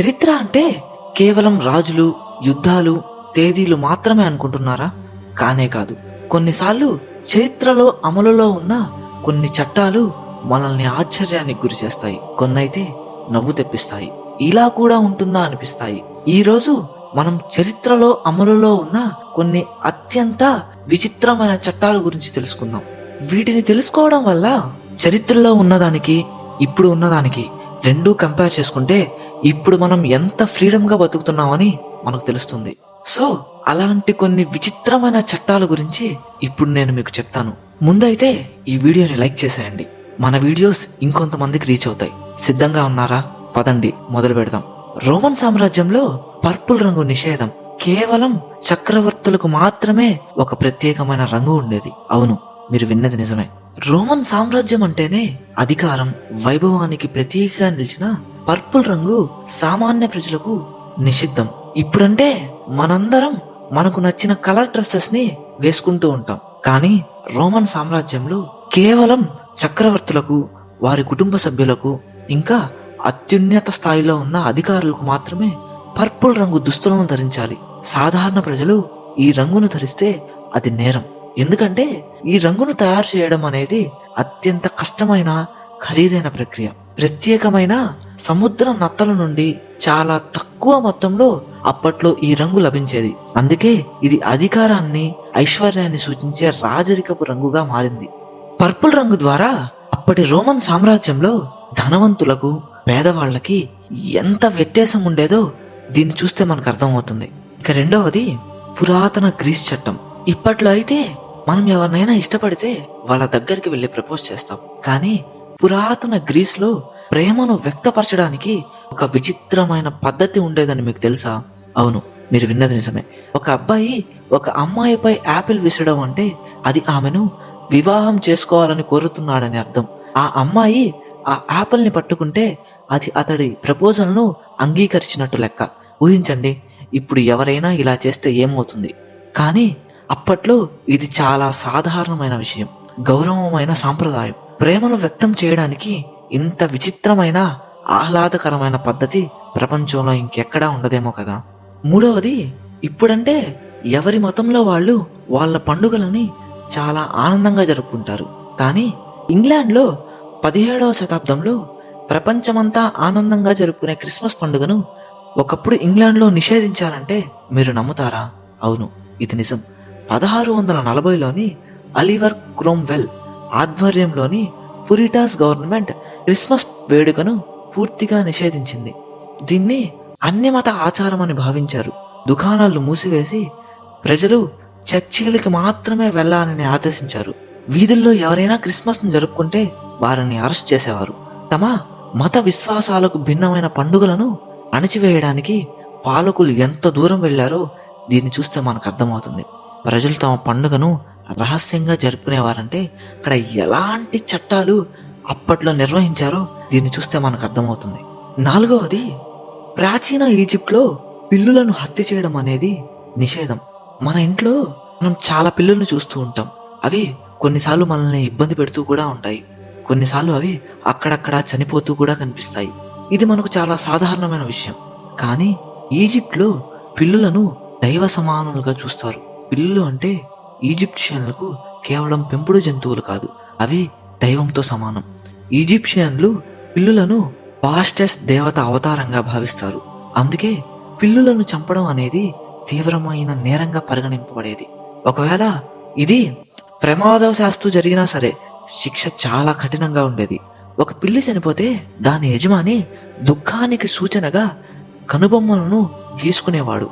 చరిత్ర అంటే కేవలం రాజులు యుద్ధాలు తేదీలు మాత్రమే అనుకుంటున్నారా? కానే కాదు. కొన్నిసార్లు చరిత్రలో అమలులో ఉన్న కొన్ని చట్టాలు మనల్ని ఆశ్చర్యానికి గురి చేస్తాయి. కొన్నైతే నవ్వు తెప్పిస్తాయి. ఇలా కూడా ఉంటుందా అనిపిస్తాయి. ఈ రోజు మనం చరిత్రలో అమలులో ఉన్న కొన్ని అత్యంత విచిత్రమైన చట్టాల గురించి తెలుసుకుందాం. వీటిని తెలుసుకోవడం వల్ల చరిత్రలో ఉన్నదానికి ఇప్పుడు ఉన్నదానికి రెండూ కంపేర్ చేసుకుంటే ఇప్పుడు మనం ఎంత ఫ్రీడమ్గా బతుకుతున్నామని మనకు తెలుస్తుంది. సో అలాంటి కొన్ని విచిత్రమైన చట్టాల గురించి ఇప్పుడు నేను మీకు చెప్తాను. ముందైతే ఈ వీడియోని లైక్ చేసేయండి. మన వీడియోస్ ఇంకొంతమందికి రీచ్ అవుతాయి. సిద్ధంగా ఉన్నారా? పదండి మొదలు పెడదాం. రోమన్ సామ్రాజ్యంలో పర్పుల్ రంగు నిషేధం కేవలం చక్రవర్తులకు మాత్రమే ఒక ప్రత్యేకమైన రంగు ఉండేది. అవును మీరు విన్నది నిజమే. రోమన్ సామ్రాజ్యం అంటేనే అధికారం వైభవానికి ప్రతీకగా నిలిచిన పర్పుల్ రంగు సామాన్య ప్రజలకు నిషిద్ధం. ఇప్పుడంటే మనందరం మనకు నచ్చిన కలర్ డ్రెస్సెస్ని వేసుకుంటూ ఉంటాం. కానీ రోమన్ సామ్రాజ్యంలో కేవలం చక్రవర్తులకు వారి కుటుంబ సభ్యులకు ఇంకా అత్యున్నత స్థాయిలో ఉన్న అధికారులకు మాత్రమే పర్పుల్ రంగు దుస్తులను ధరించాలి. సాధారణ ప్రజలు ఈ రంగును ధరిస్తే అది నేరం. ఎందుకంటే ఈ రంగును తయారు చేయడం అనేది అత్యంత కష్టమైన ఖరీదైన ప్రక్రియ. ప్రత్యేకమైన సముద్ర నత్తల నుండి చాలా తక్కువ మొత్తంలో అప్పట్లో ఈ రంగు లభించేది. అందుకే ఇది అధికారాన్ని ఐశ్వర్యాన్ని సూచించే రాజరికపు రంగుగా మారింది. పర్పుల్ రంగు ద్వారా అప్పటి రోమన్ సామ్రాజ్యంలో ధనవంతులకు పేదవాళ్ళకి ఎంత వ్యత్యాసం ఉండేదో దీన్ని చూస్తే మనకు అర్థమవుతుంది. ఇక రెండవది పురాతన గ్రీస్ చట్టం. ఇప్పట్లో అయితే మనం ఎవరినైనా ఇష్టపడితే వాళ్ళ దగ్గరికి వెళ్ళి ప్రపోజ్ చేస్తాం. కానీ పురాతన గ్రీస్లో ప్రేమను వ్యక్తపరచడానికి ఒక విచిత్రమైన పద్ధతి ఉండేదని మీకు తెలుసా? అవును మీరు విన్నది నిజమే. ఒక అబ్బాయి ఒక అమ్మాయిపై యాపిల్ విసరడం అంటే అది ఆమెను వివాహం చేసుకోవాలని కోరుతున్నాడని అర్థం. ఆ అమ్మాయి ఆ యాపిల్ని పట్టుకుంటే అది అతడి ప్రపోజల్ను అంగీకరించినట్టు లెక్క. ఊహించండి ఇప్పుడు ఎవరైనా ఇలా చేస్తే ఏమవుతుంది? కానీ అప్పట్లో ఇది చాలా సాధారణమైన విషయం గౌరవమైన సాంప్రదాయం. ప్రేమను వ్యక్తం చేయడానికి ఇంత విచిత్రమైన ఆహ్లాదకరమైన పద్ధతి ప్రపంచంలో ఇంకెక్కడా ఉండదేమో కదా. మూడవది ఇప్పుడంటే ఎవరి మతంలో వాళ్ళు వాళ్ళ పండుగలని చాలా ఆనందంగా జరుపుకుంటారు. కానీ ఇంగ్లాండ్లో పదిహేడవ శతాబ్దంలో ప్రపంచమంతా ఆనందంగా జరుపుకునే క్రిస్మస్ పండుగను ఒకప్పుడు ఇంగ్లాండ్లో నిషేధించారంటే మీరు నమ్ముతారా? అవును ఇది నిజం. పదహారు వందల నలభైలోని అలివర్ క్రోమ్వెల్ ఆధ్వర్యంలోని పురిటాస్ గవర్నమెంట్ క్రిస్మస్ వేడుకను పూర్తిగా నిషేధించింది. దీన్ని అన్యమత ఆచారం అని భావించారు. దుకాణాలు మూసివేసి ప్రజలు చర్చిలకి మాత్రమే వెళ్ళాలని ఆదేశించారు. వీధుల్లో ఎవరైనా క్రిస్మస్ను జరుపుకుంటే వారిని అరెస్ట్ చేసేవారు. తమ మత విశ్వాసాలకు భిన్నమైన పండుగలను అణచివేయడానికి పాలకులు ఎంత దూరం వెళ్ళారో దీన్ని చూస్తే మనకు అర్థమవుతుంది. ప్రజలు తమ పండుగను రహస్యంగా జరుపుకునేవారంటే అక్కడ ఎలాంటి చట్టాలు అప్పట్లో నిర్వహించారో దీన్ని చూస్తే మనకు అర్థమవుతుంది. నాలుగవది ప్రాచీన ఈజిప్ట్లో పిల్లులను హత్య చేయడం అనేది నిషేధం. మన ఇంట్లో మనం చాలా పిల్లుల్ని చూస్తూ ఉంటాం. అవి కొన్నిసార్లు మనల్ని ఇబ్బంది పెడుతూ కూడా ఉంటాయి. కొన్నిసార్లు అవి అక్కడక్కడ చనిపోతూ కూడా కనిపిస్తాయి. ఇది మనకు చాలా సాధారణమైన విషయం. కానీ ఈజిప్ట్లో పిల్లులను దైవ సమానులుగా చూస్తారు. పిల్లులు అంటే ఈజిప్షియన్లకు కేవలం పెంపుడు జంతువులు కాదు. అవి దైవంతో సమానం. ఈజిప్షియన్లు పిల్లులను పాస్టెస్ దేవత అవతారంగా భావిస్తారు. అందుకే పిల్లులను చంపడం అనేది తీవ్రమైన నేరంగా పరిగణింపబడేది. ఒకవేళ ఇది ప్రమాదవశాస్తు జరిగినా సరే శిక్ష చాలా కఠినంగా ఉండేది. ఒక పిల్లి చనిపోతే దాని యజమాని దుఃఖానికి సూచనగా కనుబొమ్మలను గీసుకునేవాడు.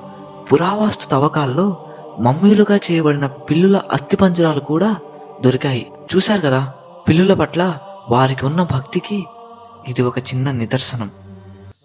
పురావస్తు తవ్వకాల్లో మమ్మీలుగా చేయబడిన పిల్లుల అస్థిపంజరాలు కూడా దొరికాయి. చూశారు కదా? పిల్లుల పట్ల వారికి ఉన్న భక్తికి ఇది ఒక చిన్న నిదర్శనం.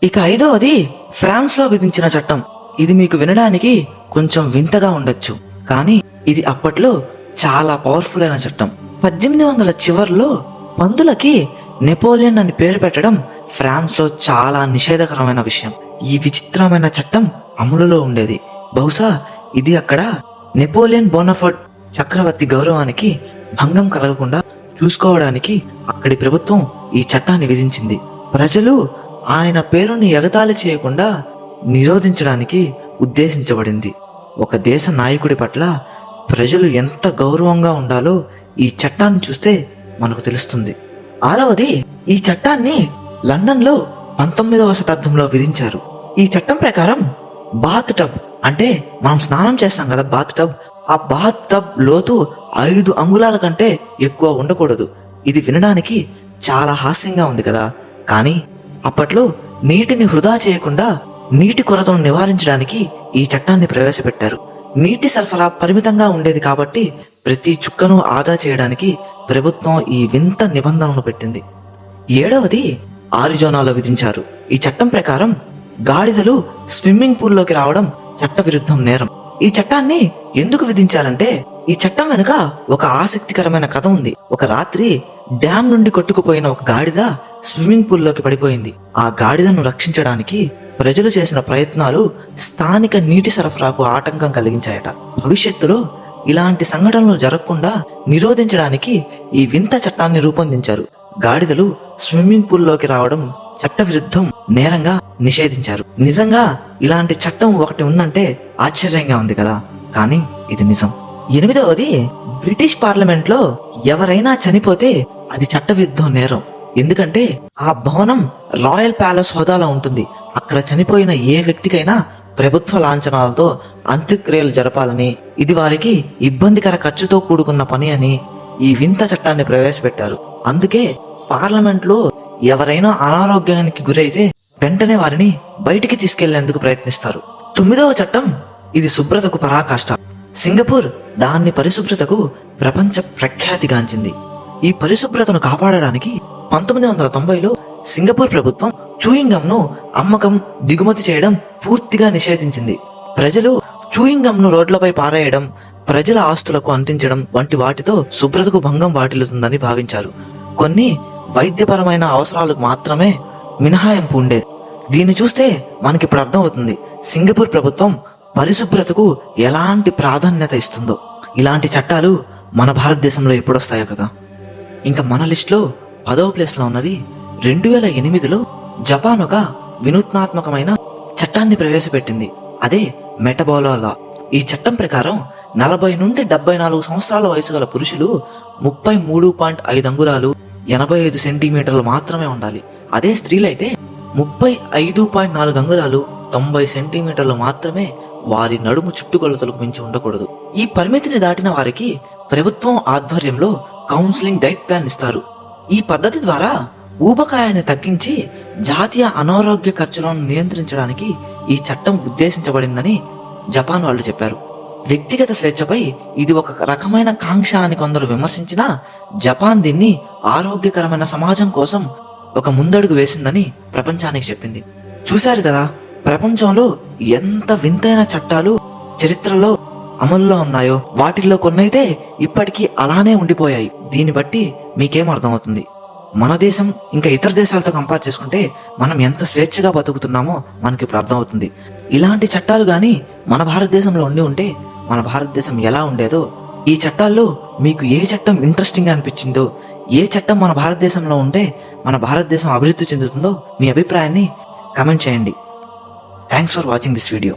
ఇక ఐదవది ఫ్రాన్స్లో విధించిన చట్టం. ఇది మీకు వినడానికి కొంచెం వింతగా ఉండొచ్చు కానీ ఇది అప్పట్లో చాలా పవర్ఫుల్ అయిన చట్టం. పద్దెనిమిది వందల చివర్లో పందులకి నెపోలియన్ అని పేరు పెట్టడం ఫ్రాన్స్లో చాలా నిషేధకరమైన విషయం. ఈ విచిత్రమైన చట్టం అమలులో ఉండేది. బహుశా ఇది అక్కడ నెపోలియన్ బోనఫర్డ్ చక్రవర్తి గౌరవానికి భంగం కలగకుండా చూసుకోవడానికి అక్కడి ప్రభుత్వం ఈ చట్టాన్ని విధించింది. ప్రజలు ఆయన పేరుని ఎగతాళి చేయకుండా నిరోధించడానికి ఉద్దేశించబడింది. ఒక దేశ నాయకుడి పట్ల ప్రజలు ఎంత గౌరవంగా ఉండాలో ఈ చట్టాన్ని చూస్తే మనకు తెలుస్తుంది. ఆరవది ఈ చట్టాన్ని లండన్లో పంతొమ్మిదవ శతాబ్దంలో విధించారు. ఈ చట్టం ప్రకారం బాత్ టబ్ అంటే మనం స్నానం చేస్తాం కదా బాత్ టబ్ ఆ బాత్ టబ్ లోతు ఐదు అంగుళాల కంటే ఎక్కువ ఉండకూడదు. ఇది వినడానికి చాలా హాస్యంగా ఉంది కదా. కానీ అప్పట్లో నీటిని వృధా చేయకుండా నీటి కొరతను నివారించడానికి ఈ చట్టాన్ని ప్రవేశపెట్టారు. నీటి సరఫరా పరిమితంగా ఉండేది కాబట్టి ప్రతి చుక్కను ఆదా చేయడానికి ప్రభుత్వం ఈ వింత నిబంధనను పెట్టింది. ఏడవది ఆరిజోనాలో విధించారు. ఈ చట్టం ప్రకారం గాడిదలు స్విమ్మింగ్ పూల్లోకి రావడం చట్టవిరుద్ధం నేరం. ఈ చట్టాన్ని ఎందుకు విధించారంటే ఈ చట్టం వెనుక ఒక ఆసక్తికరమైన కథ ఉంది. ఒక రాత్రి డ్యామ్ నుండి కొట్టుకుపోయిన ఒక గాడిద స్విమ్మింగ్ పూల్లోకి పడిపోయింది. ఆ గాడిదను రక్షించడానికి ప్రజలు చేసిన ప్రయత్నాలు స్థానిక నీటి సరఫరాకు ఆటంకం కలిగించాయట. భవిష్యత్తులో ఇలాంటి సంఘటనలు జరగకుండా నిరోధించడానికి ఈ వింత చట్టాన్ని రూపొందించారు. గాడిదలు స్విమ్మింగ్ పూల్లోకి రావడం చట్టవిరుద్ధం నేరంగా నిషేధించారు. నిజంగా ఇలాంటి చట్టం ఒకటి ఉందంటే ఆశ్చర్యంగా ఉంది కదా. కానీ ఇది నిజం. ఎనిమిదవది బ్రిటిష్ పార్లమెంట్లో ఎవరైనా చనిపోతే అది చట్టవిరుద్ధం నేరం. ఎందుకంటే ఆ భవనం రాయల్ ప్యాలెస్ హోదాలో ఉంటుంది. అక్కడ చనిపోయిన ఏ వ్యక్తికైనా ప్రభుత్వ లాంఛనాలతో అంత్యక్రియలు జరపాలని ఇది వారికి ఇబ్బందికర ఖర్చుతో కూడుకున్న పని అని ఈ వింత చట్టాన్ని ప్రవేశపెట్టారు. అందుకే పార్లమెంట్లో ఎవరైనా అనారోగ్యానికి గురైతే వెంటనే వారిని బయటికి తీసుకెళ్ళేందుకు ప్రయత్నిస్తారు. తొమ్మిదవ చట్టం ఇది శుభ్రతకు పరాకాష్ట. సింగపూర్ దాన్ని పరిశుభ్రతకు ప్రపంచ ప్రఖ్యాతిగాంచింది. ఈ పరిశుభ్రతను కాపాడడానికి పంతొమ్మిది వందల తొంభైలో సింగపూర్ ప్రభుత్వం చూయింగ్ను అమ్మకం దిగుమతి చేయడం పూర్తిగా నిషేధించింది. ప్రజలు చూయింగ్ను రోడ్లపై పారేయడం ప్రజల ఆస్తులకు అంటించడం వంటి వాటితో శుభ్రతకు భంగం వాటిల్లుతుందని భావించారు. కొన్ని వైద్యపరమైన అవసరాలకు మాత్రమే మినహాయింపు ఉండేది. దీన్ని చూస్తే మనకి ఇప్పుడు అర్థమవుతుంది సింగపూర్ ప్రభుత్వం పరిశుభ్రతకు ఎలాంటి ప్రాధాన్యత ఇస్తుందో. ఇలాంటి చట్టాలు మన భారతదేశంలో ఎప్పుడొస్తాయో కదా. ఇంకా మన లిస్ట్లో పదవ ప్లేస్లో ఉన్నది రెండు వేల ఎనిమిదిలో జపాన్ ఒక వినూత్నాత్మకమైన చట్టాన్ని ప్రవేశపెట్టింది. అదే మెటబోలో లా. ఈ చట్టం ప్రకారం నలభై నుండి డెబ్బై నాలుగు సంవత్సరాల వయసు గల పురుషులు ముప్పై మూడు పాయింట్ ఐదు అంగుళాలు ఎనభై ఐదు సెంటీమీటర్లు మాత్రమే ఉండాలి. అదే స్త్రీలైతే ముప్పై ఐదు పాయింట్ నాలుగు అంగుళాలు తొంభై సెంటీమీటర్లు మాత్రమే వారి నడుము చుట్టుకొలతలకు మించి ఉండకూడదు. ఈ పరిమితిని దాటిన వారికి ప్రభుత్వం ఆధ్వర్యంలో కౌన్సిలింగ్ డైట్ ప్లాన్ ఇస్తారు. ఈ పద్ధతి ద్వారా ఊబకాయాన్ని తగ్గించి జాతీయ అనారోగ్య ఖర్చులను నియంత్రించడానికి ఈ చట్టం ఉద్దేశించబడిందని జపాన్ వాళ్ళు చెప్పారు. వ్యక్తిగత స్వేచ్ఛపై ఇది ఒక రకమైన కాంక్ష అని కొందరు విమర్శించినా జపాన్ దీన్ని ఆరోగ్యకరమైన సమాజం కోసం ఒక ముందడుగు వేసిందని ప్రపంచానికి చెప్పింది. చూశారు కదా ప్రపంచంలో ఎంత వింతైన చట్టాలు చరిత్రలో అమల్లో ఉన్నాయో వాటిల్లో కొన్నైతే ఇప్పటికీ అలానే ఉండిపోయాయి. దీన్ని బట్టి మీకేం అర్థమవుతుంది? మన దేశం ఇంకా ఇతర దేశాలతో కంపేర్ చేసుకుంటే మనం ఎంత స్వేచ్ఛగా బతుకుతున్నామో మనకి ఇప్పుడు అర్థమవుతుంది. ఇలాంటి చట్టాలు గాని మన భారతదేశంలో ఉండి ఉంటే మన భారతదేశం ఎలా ఉండేదో ఈ చట్టాల్లో మీకు ఏ చట్టం ఇంట్రెస్టింగ్ అనిపించిందో ఏ చట్టం మన భారతదేశంలో ఉంటే మన భారతదేశం అభివృద్ధి చెందుతుందో మీ అభిప్రాయాన్ని కమెంట్ చేయండి. Thanks for watching this video